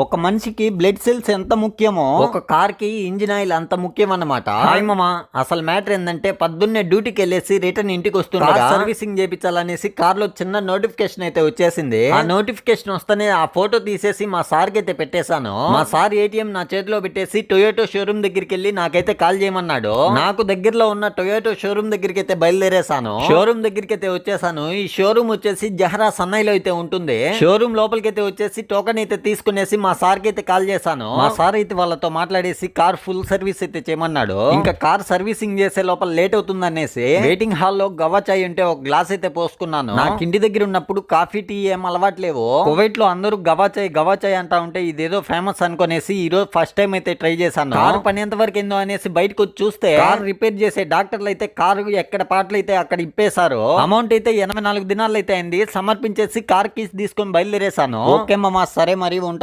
ఒక మనిషికి blood cells ఎంత ముఖ్యమో ఒక కార్కి ఇంజిన్ ఆయిల్ అంత ముఖ్యం అన్నమాట మామ. అసలు మ్యాటర్ ఏంటంటే పొద్దున్నే డ్యూటీకి వెళ్ళేసి రిటర్న్ ఇంటికి వస్తున్నా సర్వీసింగ్ చేపించాలనేసి కార్లో చిన్న నోటిఫికేషన్ అయితే వచ్చేసింది. ఆ నోటిఫికేషన్ వస్తేనే ఆ ఫోటో తీసేసి మా సార్కి అయితే పెట్టేశాను. మా సార్ ఏటీఎం నా చేతిలో పెట్టేసి టొయోటో షోరూమ్ దగ్గరికి వెళ్ళి నాకైతే కాల్ చేయమన్నాడు. నాకు దగ్గరలో ఉన్న టొయోటో షోరూమ్ దగ్గరికి అయితే బయలుదేరేశాను. షోరూమ్ దగ్గరికి అయితే వచ్చేసాను ఈ షోరూమ్ వచ్చేసి జహరా సన్నైలో అయితే ఉంటుంది. షోరూమ్ లోపలికి అయితే వచ్చేసి టోకెన్ అయితే తీసుకునేసి మా సార్కి అయితే కాల్ చేశాను. మా సార్ అయితే వాళ్ళతో మాట్లాడేసి కార్ ఫుల్ సర్వీస్ అయితే చేయమన్నాడు. ఇంకా కార్ సర్వీసింగ్ చేసే లోపల లేట్ అవుతుంది అనేసి వెయిటింగ్ హాల్లో గవ్వ చాయ్ ఉంటే ఒక గ్లాస్ అయితే పోసుకున్నాను. నాకు ఇంటి దగ్గర ఉన్నప్పుడు కాఫీ టీ ఏం అలవాట్లేవు. కువైట్లో అందరూ గవా చాయ్ గవా చాయ్ అంటా ఉంటే ఇదేదో ఫేమస్ అనుకునేసి ఈ రోజు ఫస్ట్ టైం అయితే ట్రై చేశాను. కార్ పని ఎంత వరకు ఏందో అనేసి బయటకు వచ్చి చూస్తే కార్ రిపేర్ చేసే డాక్టర్లు అయితే కారు ఎక్కడ పాటలు అయితే అక్కడ ఇప్పేశారు. అమౌంట్ అయితే ఎనభై నాలుగు దినాలు అయితే అయింది. సమర్పించేసి కార్ కీస్ తీసుకొని బయలుదేరేశాను. ఓకే మామ సరే మరి ఉంటాం